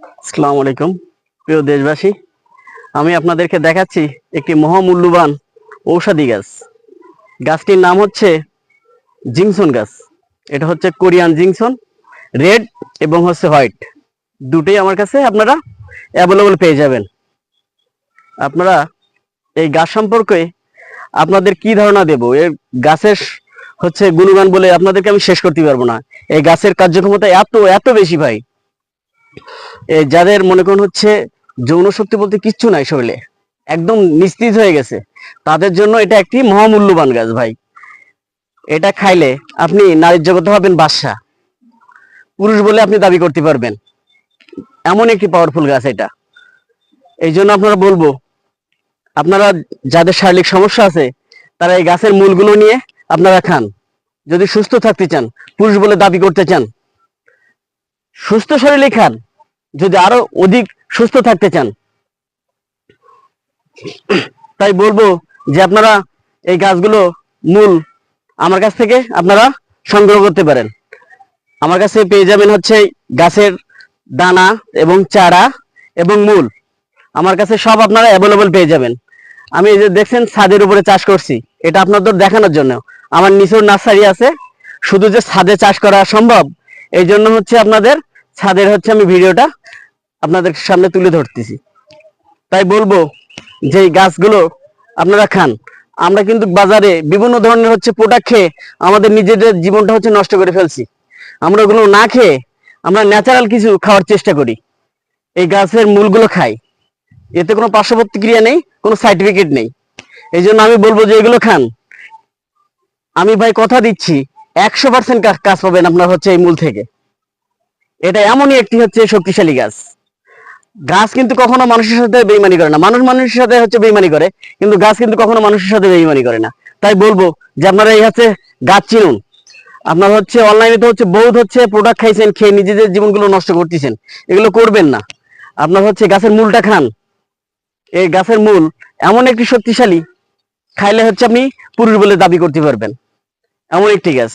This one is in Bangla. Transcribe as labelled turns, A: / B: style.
A: আসসালামু আলাইকুম। প্রিয় দেশবাসী, আমি আপনাদেরকে দেখাচ্ছি একটি মহামূল্যবান ঔষধি গাছ। গাছটির নাম হচ্ছে জিংসন গাছ। এটা হচ্ছে কোরিয়ান জিংসন, রেড এবং হচ্ছে হোয়াইট। দুটোই আমার কাছে আপনারা অ্যাভেলেবল পেয়ে যাবেন। আপনারা এই গাছ সম্পর্কে আপনাদের কি ধারণা দেব? এই গাছের হচ্ছে গুণগান বলে আপনাদেরকে আমি শেষ করতে পারব না। এই গাছের কার্যক্ষমতা এত এত বেশি ভাই। যাদের মনে করুন হচ্ছে যৌন শক্তি বলতে কিচ্ছু নাই শরীরে, একদম নিস্তেজ হয়ে গেছে, তাদের জন্য এটা একটি মহামূল্যবান গাছ ভাই। এটা খাইলে আপনি নারীর জগতে হবেন বাদশা পুরুষ বলে আপনি দাবি করতে পারবেন। এমন একটি পাওয়ারফুল গাছ এটা। এই জন্য আপনারা বলব, আপনারা যাদের শারীরিক সমস্যা আছে, তারা এই গাছের মূলগুলো নিয়ে আপনারা খান। যদি সুস্থ থাকতে চান, পুরুষ বলে দাবি করতে চান সুস্থ শরীরে খান, যদি আরও অধিক সুস্থ থাকতে চান। তাই বলব যে আপনারা এই গাছগুলো মূল আমার কাছ থেকে আপনারা সংগ্রহ করতে পারেন। আমার কাছে পেয়ে যাবেন হচ্ছে গাছের দানা এবং চারা এবং মূল। আমার কাছে সব আপনারা অ্যাভেলেবল পেয়ে যাবেন। আমি এই যে দেখছেন ছাদের উপরে চাষ করছি, এটা আপনাদের দেখানোর জন্য। আমার নিচের নার্সারি আছে, শুধু যে ছাদে চাষ করা সম্ভব, এই জন্য হচ্ছে আপনাদের ছাদের হচ্ছে আমি ভিডিওটা আপনাদের সামনে তুলে ধরতেছি। তাই বলব যে গাছগুলো আপনারা খান। আমরা কিন্তু বাজারে বিভিন্ন ধরনের হচ্ছে প্রোডাক্ট খেয়ে আমাদের নিজেদের জীবনটা হচ্ছে নষ্ট করে ফেলছি। আমরা ওগুলো না খেয়ে আমরা ন্যাচারাল কিছু খাওয়ার চেষ্টা করি। এই গাছের মূলগুলো খাই। এতে কোনো পার্শ্ব প্রতিক্রিয়া নেই, কোনো সার্টিফিকেট নেই। এই জন্য আমি বলব যে এগুলো খান। আমি ভাই কথা দিচ্ছি, একশো পার্সেন্ট কাজ পাবেন আপনার হচ্ছে এই মূল থেকে। এটা এমনই একটি হচ্ছে শক্তিশালী গাছ। গাছ কিন্তু কখনো মানুষের সাথে বেইমানি করে না। মানুষ মানুষের সাথে হচ্ছে বেইমানি করে, কিন্তু গাছ কিন্তু কখনো মানুষের সাথে বেইমানি করে না। তাই বলব যে আপনারা এই হচ্ছে গাছ চিনুন। আপনার হচ্ছে অনলাইনে তো হচ্ছে বহুত হচ্ছে প্রোডাক্ট খাইছেন, খেয়ে নিজেদের জীবনগুলো নষ্ট করতেছেন। এগুলো করবেন না। আপনার হচ্ছে গাছের মূলটা খান। এই গাছের মূল এমন একটি শক্তিশালী, খাইলে হচ্ছে আপনি পুরুষ বলে দাবি করতে পারবেন। এমন একটি গাছ।